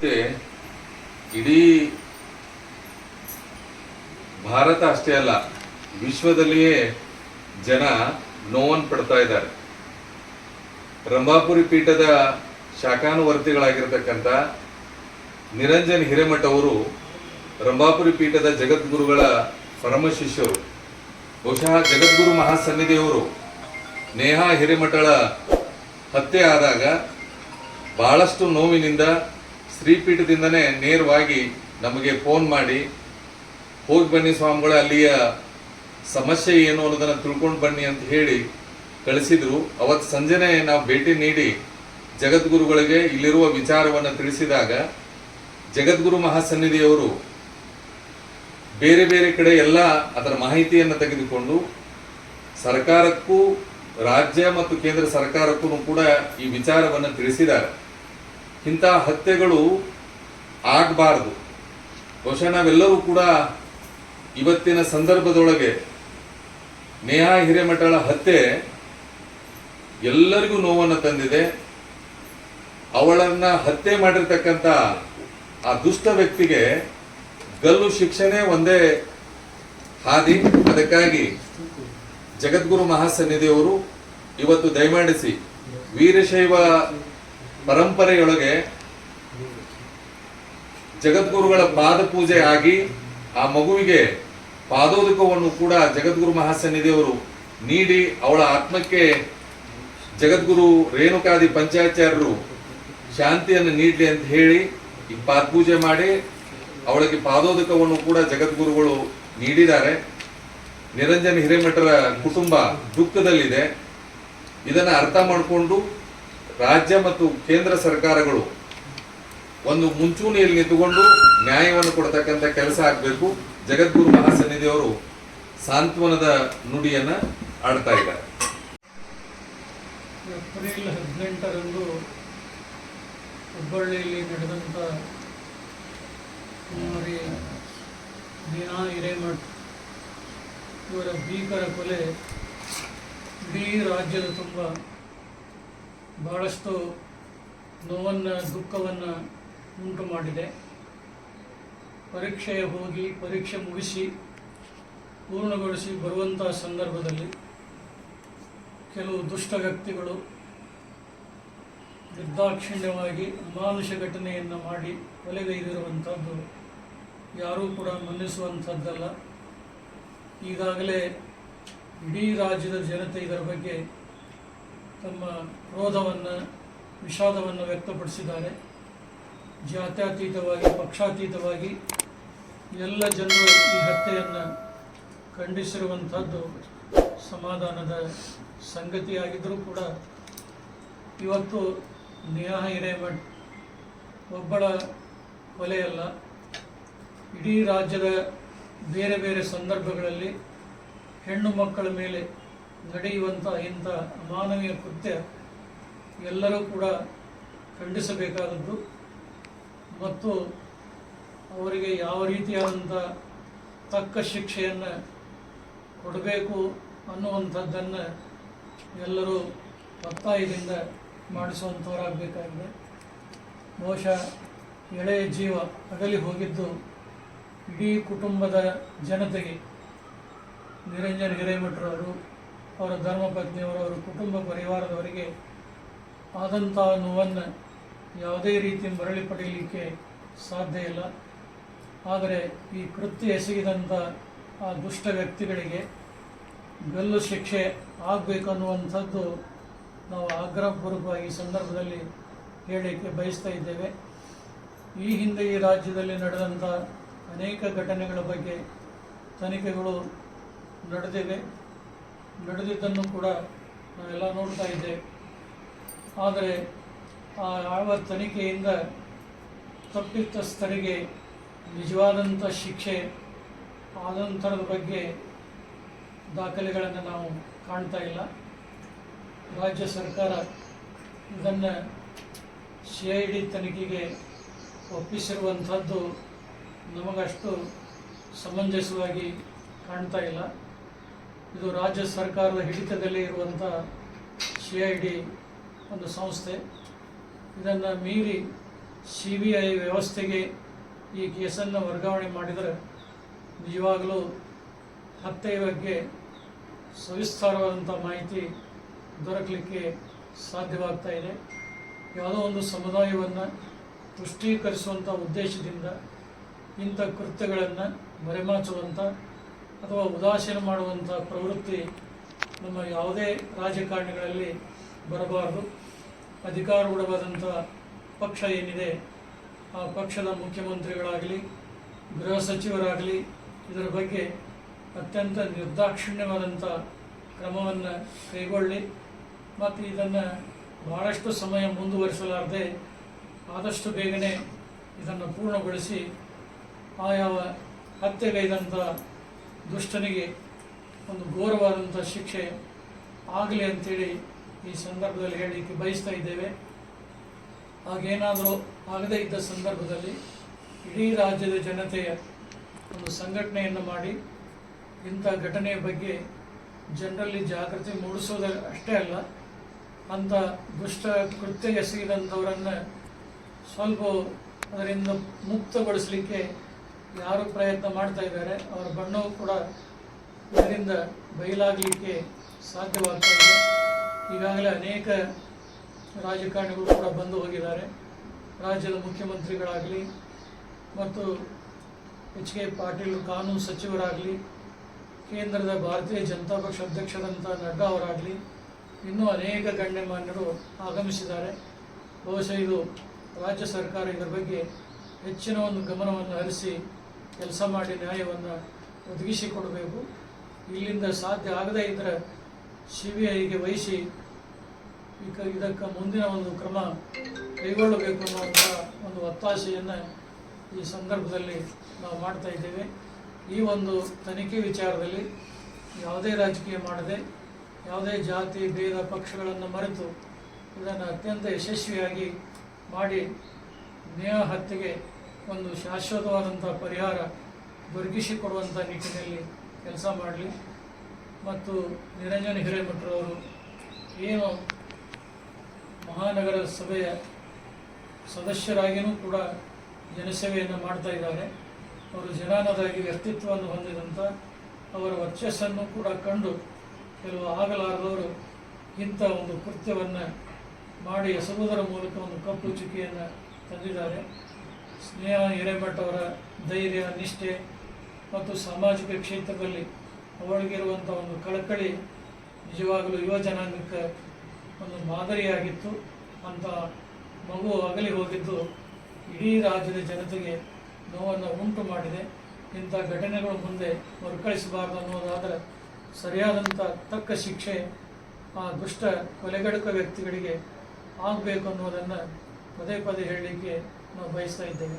ಹತ್ಯೆ ಇಡೀ ಭಾರತ ಅಷ್ಟೇ ಅಲ್ಲ, ವಿಶ್ವದಲ್ಲಿಯೇ ಜನ ನೋವನ್ನು ಪಡ್ತಾ ಇದ್ದಾರೆ. ರಂಭಾಪುರಿ ಪೀಠದ ಶಾಖಾನುವರ್ತಿಗಳಾಗಿರ್ತಕ್ಕಂಥ ನಿರಂಜನ್ ಹಿರೇಮಠ ಅವರು ರಂಭಾಪುರಿ ಪೀಠದ ಜಗದ್ಗುರುಗಳ ಪರಮ ಶಿಷ್ಯರು. ಬಹುಶಃ ಜಗದ್ಗುರು ಮಹಾಸನ್ನಿಧಿಯವರು ನೇಹಾ ಹಿರೇಮಠಳ ಹತ್ಯೆ ಆದಾಗ ಬಹಳಷ್ಟು ನೋವಿನಿಂದ ಶ್ರೀಪೀಠದಿಂದನೇ ನೇರವಾಗಿ ನಮಗೆ ಫೋನ್ ಮಾಡಿ, ಹೋಗಿ ಬನ್ನಿ ಸ್ವಾಮಿಗಳ, ಅಲ್ಲಿಯ ಸಮಸ್ಯೆ ಏನು ಅನ್ನೋದನ್ನು ತಿಳ್ಕೊಂಡು ಬನ್ನಿ ಅಂತ ಹೇಳಿ ಕಳಿಸಿದ್ರು. ಅವತ್ತು ಸಂಜೆನೆ ನಾವು ಭೇಟಿ ನೀಡಿ ಜಗದ್ಗುರುಗಳಿಗೆ ಇಲ್ಲಿರುವ ವಿಚಾರವನ್ನು ತಿಳಿಸಿದಾಗ ಜಗದ್ಗುರು ಮಹಾಸನ್ನಿಧಿಯವರು ಬೇರೆ ಬೇರೆ ಕಡೆ ಎಲ್ಲ ಅದರ ಮಾಹಿತಿಯನ್ನು ತೆಗೆದುಕೊಂಡು ಸರ್ಕಾರಕ್ಕೂ ರಾಜ್ಯ ಮತ್ತು ಕೇಂದ್ರ ಸರ್ಕಾರಕ್ಕೂ ಕೂಡ ಈ ವಿಚಾರವನ್ನು ತಿಳಿಸಿದ್ದಾರೆ. ಇಂಥ ಹತ್ಯೆಗಳು ಆಗಬಾರ್ದು. ಬಹುಶಃ ನಾವೆಲ್ಲರೂ ಕೂಡ ಇವತ್ತಿನ ಸಂದರ್ಭದೊಳಗೆ ನೇಹಾ ಹಿರೇಮಠಳ ಹತ್ಯೆ ಎಲ್ಲರಿಗೂ ನೋವನ್ನು ತಂದಿದೆ. ಅವಳನ್ನ ಹತ್ಯೆ ಮಾಡಿರ್ತಕ್ಕಂಥ ಆ ದುಷ್ಟ ವ್ಯಕ್ತಿಗೆ ಗಲ್ಲು ಶಿಕ್ಷಣೆ ಒಂದೇ ಹಾದಿ. ಅದಕ್ಕಾಗಿ ಜಗದ್ಗುರು ಮಹಾಸನ್ನಿಧಿಯವರು ಇವತ್ತು ದಯಮಾಡಿಸಿ ವೀರಶೈವ ಪರಂಪರೆಯೊಳಗೆ ಜಗದ್ಗುರುಗಳ ಪಾದ ಪೂಜೆ ಆಗಿ ಆ ಮಗುವಿಗೆ ಪಾದೋದಕವನ್ನು ಕೂಡ ಜಗದ್ಗುರು ಮಹಾಸನ್ನಿಧಿಯವರು ನೀಡಿ ಅವಳ ಆತ್ಮಕ್ಕೆ ಜಗದ್ಗುರು ರೇಣುಕಾದಿ ಪಂಚಾಚಾರ್ಯರು ಶಾಂತಿಯನ್ನು ನೀಡಲಿ ಅಂತ ಹೇಳಿ ಈ ಪಾದಪೂಜೆ ಮಾಡಿ ಅವಳಿಗೆ ಪಾದೋದಕವನ್ನು ಕೂಡ ಜಗದ್ಗುರುಗಳು ನೀಡಿದ್ದಾರೆ. ನಿರಂಜನ್ ಹಿರೇಮಠರ ಕುಟುಂಬ ದುಃಖದಲ್ಲಿದೆ. ಇದನ್ನು ಅರ್ಥ ಮಾಡಿಕೊಂಡು ರಾಜ್ಯ ಮತ್ತು ಕೇಂದ್ರ ಸರ್ಕಾರಗಳು ಒಂದು ಮುಂಚೂಣಿಯಲ್ಲಿ ನಿಂತುಕೊಂಡು ನ್ಯಾಯವನ್ನು ಕೊಡತಕ್ಕಂಥ ಕೆಲಸ ಆಗಬೇಕು. ಜಗದ್ಗುರು ಮಹಾಸನ್ನಿಧಿಯವರು ಸಾಂತ್ವನದ ನುಡಿಯನ್ನು ಆಡ್ತಾ ಇದ್ದಾರೆ. ಏಪ್ರಿಲ್ ಹದಿನೆಂಟರಂದು ಹುಬ್ಬಳ್ಳಿಯಲ್ಲಿ ನಡೆದಂಥ ಕುಮಾರಿ ದೀನಾ ಹಿರೇಮಠ್, ಇವರ ಭೀಕರ ಕೊಲೆ ಇಡೀ ರಾಜ್ಯದ ತುಂಬ ಬಹಳಷ್ಟು ನೋವನ್ನು, ದುಃಖವನ್ನು ಉಂಟು ಮಾಡಿದೆ. ಪರೀಕ್ಷೆಯ ಹೋಗಿ ಪರೀಕ್ಷೆ ಮುಗಿಸಿ ಪೂರ್ಣಗೊಳಿಸಿ ಬರುವಂಥ ಸಂದರ್ಭದಲ್ಲಿ ಕೆಲವು ದುಷ್ಟ ವ್ಯಕ್ತಿಗಳು ನಿರ್ದಾಕ್ಷಿಣ್ಯವಾಗಿ ಅಮಾನುಷ ಘಟನೆಯನ್ನು ಮಾಡಿ ಒಲೆಗೈದಿರುವಂಥದ್ದು ಯಾರೂ ಕೂಡ ಮನ್ನಿಸುವಂಥದ್ದಲ್ಲ ಈಗಾಗಲೇ ಇಡೀ ರಾಜ್ಯದ ಜನತೆ ಇದರ ಬಗ್ಗೆ ತಮ್ಮ ಕ್ರೋಧವನ್ನು, ವಿಷಾದವನ್ನು ವ್ಯಕ್ತಪಡಿಸಿದ್ದಾರೆ. ಜಾತ್ಯತೀತವಾಗಿ, ಪಕ್ಷಾತೀತವಾಗಿ ಎಲ್ಲ ಜನರು ಈ ಹತ್ಯೆಯನ್ನು ಖಂಡಿಸಿರುವಂಥದ್ದು ಸಮಾಧಾನದ ಸಂಗತಿಯಾಗಿದ್ದರೂ ಕೂಡ ಇವತ್ತು ನೇಹಾ ಹಿರೇಮಠ್ ಒಬ್ಬಳ ಕೊಲೆಯಲ್ಲ. ಇಡೀ ರಾಜ್ಯದ ಬೇರೆ ಬೇರೆ ಸಂದರ್ಭಗಳಲ್ಲಿ ಹೆಣ್ಣು ಮಕ್ಕಳ ಮೇಲೆ ನಡೆಯುವಂಥ ಇಂಥ ಅಮಾನವೀಯ ಕೃತ್ಯ ಎಲ್ಲರೂ ಕೂಡ ಖಂಡಿಸಬೇಕಾದದ್ದು. ಮತ್ತು ಅವರಿಗೆ ಯಾವ ರೀತಿಯಾದಂಥ ತಕ್ಕ ಶಿಕ್ಷೆಯನ್ನು ಕೊಡಬೇಕು ಅನ್ನುವಂಥದ್ದನ್ನು ಎಲ್ಲರೂ ಒತ್ತಾಯದಿಂದ ಮಾಡಿಸುವಂಥವರಾಗಬೇಕಾಗಿದೆ ಬಹುಶಃ ಎಳೆಯ ಜೀವ ಅಗಲಿ ಹೋಗಿದ್ದು ಇಡೀ ಕುಟುಂಬದ ಜನತೆಗೆ ನಿರಂಜನ್ ಹಿರೇಮಠರವರು ಅವರ ಧರ್ಮಪತ್ನಿಯವರು, ಅವರ ಕುಟುಂಬ ಪರಿವಾರದವರಿಗೆ ಆದಂಥ ನೋವನ್ನು ಯಾವುದೇ ರೀತಿ ಮರಳಿ ಪಡೆಯಲಿಕ್ಕೆ ಸಾಧ್ಯ ಇಲ್ಲ. ಆದರೆ ಈ ಕೃತ್ಯ ಎಸಗಿದಂಥ ಆ ದುಷ್ಟ ವ್ಯಕ್ತಿಗಳಿಗೆ ಗಲ್ಲು ಶಿಕ್ಷೆ ಆಗಬೇಕು ಅನ್ನುವಂಥದ್ದು ನಾವು ಆಗ್ರಹಪೂರ್ವಕವಾಗಿ ಈ ಸಂದರ್ಭದಲ್ಲಿ ಹೇಳಲಿಕ್ಕೆ ಬಯಸ್ತಾ ಇದ್ದೇವೆ. ಈ ಹಿಂದೆ ಈ ರಾಜ್ಯದಲ್ಲಿ ನಡೆದಂಥ ಅನೇಕ ಘಟನೆಗಳ ಬಗ್ಗೆ ತನಿಖೆಗಳು ನಡೆದಿವೆ. ನಡೆದಿದ್ದನ್ನು ಕೂಡ ನಾವೆಲ್ಲ ನೋಡ್ತಾ ಇದ್ದೇವೆ ಆದರೆ ಆ ಯಾವ ತನಿಖೆಯಿಂದ ತಪ್ಪಿತಸ್ಥರಿಗೆ ನಿಜವಾದಂಥ ಶಿಕ್ಷೆ ಆದಂಥರದ ಬಗ್ಗೆ ದಾಖಲೆಗಳನ್ನು ನಾವು ಕಾಣ್ತಾ ಇಲ್ಲ. ರಾಜ್ಯ ಸರ್ಕಾರ ಇದನ್ನು ಸಿ ಐ ಡಿ ತನಿಖೆಗೆ ಒಪ್ಪಿಸಿರುವಂಥದ್ದು ನಮಗಷ್ಟು ಸಮಂಜಸವಾಗಿ ಕಾಣ್ತಾ ಇಲ್ಲ. ಇದು ರಾಜ್ಯ ಸರ್ಕಾರದ ಹಿಡಿತದಲ್ಲಿ ಇರುವಂಥ ಸಿ ಐ ಡಿ ಒಂದು ಸಂಸ್ಥೆ. ಇದನ್ನು ಮೀರಿ ಸಿ ಬಿ ಐ ವ್ಯವಸ್ಥೆಗೆ ಈ ಕೇಸನ್ನು ವರ್ಗಾವಣೆ ಮಾಡಿದರೆ ನಿಜವಾಗಲೂ ಹತ್ಯೆಯ ಬಗ್ಗೆ ಸವಿಸ್ತಾರವಾದಂಥ ಮಾಹಿತಿ ದೊರಕಲಿಕ್ಕೆ ಸಾಧ್ಯವಾಗ್ತಾ ಇದೆ. ಯಾವುದೋ ಒಂದು ಸಮುದಾಯವನ್ನು ತುಷ್ಟೀಕರಿಸುವಂಥ ಉದ್ದೇಶದಿಂದ ಇಂಥ ಕೃತ್ಯಗಳನ್ನು ಮರೆಮಾಚುವಂಥ ಅಥವಾ ಉದಾಸೀನ ಮಾಡುವಂಥ ಪ್ರವೃತ್ತಿ ನಮ್ಮ ಯಾವುದೇ ರಾಜಕಾರಣಿಗಳಲ್ಲಿ ಬರಬಾರದು. ಅಧಿಕಾರೂಢವಾದಂಥ ಪಕ್ಷ ಏನಿದೆ, ಆ ಪಕ್ಷದ ಮುಖ್ಯಮಂತ್ರಿಗಳಾಗಲಿ, ಗೃಹ ಸಚಿವರಾಗಲಿ, ಇದರ ಬಗ್ಗೆ ಅತ್ಯಂತ ನಿರ್ದಾಕ್ಷಿಣ್ಯವಾದಂಥ ಕ್ರಮವನ್ನು ಕೈಗೊಳ್ಳಿ. ಮತ್ತು ಇದನ್ನು ಬಹಳಷ್ಟು ಸಮಯ ಮುಂದುವರಿಸಲಾರದೆ ಆದಷ್ಟು ಬೇಗನೆ ಇದನ್ನು ಪೂರ್ಣಗೊಳಿಸಿ ಆಯಾವ ಯಾವ ಹತ್ಯೆಗೈದಂಥ ದುಷ್ಟನಿಗೆ ಒಂದು ಘೋರವಾದಂಥ ಶಿಕ್ಷೆ ಆಗಲಿ ಅಂತೇಳಿ ಈ ಸಂದರ್ಭದಲ್ಲಿ ಹೇಳಲಿಕ್ಕೆ ಬಯಸ್ತಾ ಇದ್ದೇವೆ. ಹಾಗೇನಾದರೂ ಆಗದೇ ಇದ್ದ ಸಂದರ್ಭದಲ್ಲಿ ಇಡೀ ರಾಜ್ಯದ ಜನತೆಯ ಒಂದು ಸಂಘಟನೆಯನ್ನು ಮಾಡಿ ಇಂಥ ಘಟನೆಯ ಬಗ್ಗೆ ಜನರಲ್ಲಿ ಜಾಗೃತಿ ಮೂಡಿಸೋದ ಅಷ್ಟೇ ಅಲ್ಲ, ಅಂಥ ದುಷ್ಟ ಕೃತ್ಯ ಎಸಗಿದಂಥವರನ್ನು ಸ್ವಲ್ಪ ಅದರಿಂದ ಮುಕ್ತಗೊಳಿಸಲಿಕ್ಕೆ ಯಾರು ಪ್ರಯತ್ನ ಮಾಡ್ತಾ ಇದ್ದಾರೆ, ಅವರ ಬಣ್ಣವು ಕೂಡ ಇದರಿಂದ ಬಯಲಾಗಲಿಕ್ಕೆ ಸಾಧ್ಯವಾಗ್ತಾ ಇದೆ. ಈಗಾಗಲೇ ಅನೇಕ ರಾಜಕಾರಣಿಗಳು ಕೂಡ ಬಂದು ಹೋಗಿದ್ದಾರೆ. ರಾಜ್ಯದ ಮುಖ್ಯಮಂತ್ರಿಗಳಾಗಲಿ ಮತ್ತು ಎಚ್ ಕೆ ಪಾಟೀಲ್ ಕಾನೂನು ಸಚಿವರಾಗಲಿ, ಕೇಂದ್ರದ ಭಾರತೀಯ ಜನತಾ ಪಕ್ಷ ಅಧ್ಯಕ್ಷರಂಥ ನಡ್ಡಾ ಅವರಾಗಲಿ, ಇನ್ನೂ ಅನೇಕ ಗಣ್ಯಮಾನ್ಯರು ಆಗಮಿಸಿದ್ದಾರೆ. ಬಹುಶಃ ಇದು ರಾಜ್ಯ ಸರ್ಕಾರ ಇದರ ಬಗ್ಗೆ ಹೆಚ್ಚಿನ ಒಂದು ಗಮನವನ್ನು ಹರಿಸಿ ಕೆಲಸ ಮಾಡಿ ನ್ಯಾಯವನ್ನು ಒದಗಿಸಿಕೊಡಬೇಕು. ಇಲ್ಲಿಂದ ಸಾಧ್ಯ ಆಗದೇ ಇದ್ದರೆ ಸಿ ಬಿ ಐಗೆ ವಹಿಸಿ ಇದಕ್ಕೆ ಮುಂದಿನ ಒಂದು ಕ್ರಮ ಕೈಗೊಳ್ಳಬೇಕು ಅನ್ನುವಂಥ ಒಂದು ಒತ್ತಾಸೆಯನ್ನು ಈ ಸಂದರ್ಭದಲ್ಲಿ ನಾವು ಮಾಡ್ತಾ ಇದ್ದೇವೆ. ಈ ಒಂದು ತನಿಖೆ ವಿಚಾರದಲ್ಲಿ ಯಾವುದೇ ರಾಜಕೀಯ ಮಾಡದೆ, ಯಾವುದೇ ಜಾತಿ, ಭೇದ, ಪಕ್ಷಗಳನ್ನು ಮರೆತು ಇದನ್ನು ಅತ್ಯಂತ ಯಶಸ್ವಿಯಾಗಿ ಮಾಡಿ ನೇಹ ಹತ್ಯೆಗೆ ಒಂದು ಶಾಶ್ವತವಾದಂಥ ಪರಿಹಾರ ದೊರಕಿಸಿಕೊಡುವಂಥ ನಿಟ್ಟಿನಲ್ಲಿ ಕೆಲಸ ಮಾಡಲಿ. ಮತ್ತು ನಿರಂಜನ ಹಿರೇಮಠರವರು ಏನು ಮಹಾನಗರ ಸಭೆಯ ಸದಸ್ಯರಾಗಿಯೂ ಕೂಡ ಜನಸೇವೆಯನ್ನು ಮಾಡ್ತಾ ಇದ್ದಾರೆ. ಅವರು ಜನಾನದಾಗಿ ವ್ಯಕ್ತಿತ್ವವನ್ನು ಹೊಂದಿದಂಥ ಅವರ ವರ್ಚಸ್ಸನ್ನು ಕೂಡ ಕಂಡು ಕೆಲವು ಆಗಲಾರದವರು ಇಂಥ ಒಂದು ಕೃತ್ಯವನ್ನು ಮಾಡಿ ಎಸಗುವುದರ ಮೂಲಕ ಒಂದು ಕಪ್ಪು ಚುಕ್ಕಿಯನ್ನು ತಂದಿದ್ದಾರೆ. ಸ್ನೇಹ ಹಿರೇಮಠ ಅವರ ಧೈರ್ಯ, ನಿಷ್ಠೆ ಮತ್ತು ಸಾಮಾಜಿಕ ಕ್ಷೇತ್ರದಲ್ಲಿ ಅವಳಿಗಿರುವಂಥ ಒಂದು ಕಳಕಳಿ ನಿಜವಾಗಲೂ ಯುವ ಜನಾಂಗಕ್ಕೆ ಒಂದು ಮಾದರಿಯಾಗಿತ್ತು. ಅಂತ ಮಗು ಅಗಲಿ ಹೋಗಿದ್ದು ಇಡೀ ರಾಜ್ಯದ ಜನತೆಗೆ ನೋವನ್ನು ಉಂಟು ಮಾಡಿದೆ. ಇಂಥ ಘಟನೆಗಳು ಮುಂದೆ ಮರುಕಳಿಸಬಾರ್ದು ಅನ್ನೋದಾದರೆ ಸರಿಯಾದಂಥ ತಕ್ಕ ಶಿಕ್ಷೆ ಆ ದುಷ್ಟ ಕೊಲೆಗಡುಕ ವ್ಯಕ್ತಿಗಳಿಗೆ ಆಗಬೇಕು ಅನ್ನೋದನ್ನು ಪದೇ ಪದೇ ಹೇಳಲಿಕ್ಕೆ ನಾವು ಬಯಸ್ತಾ ಇದ್ದೇವೆ.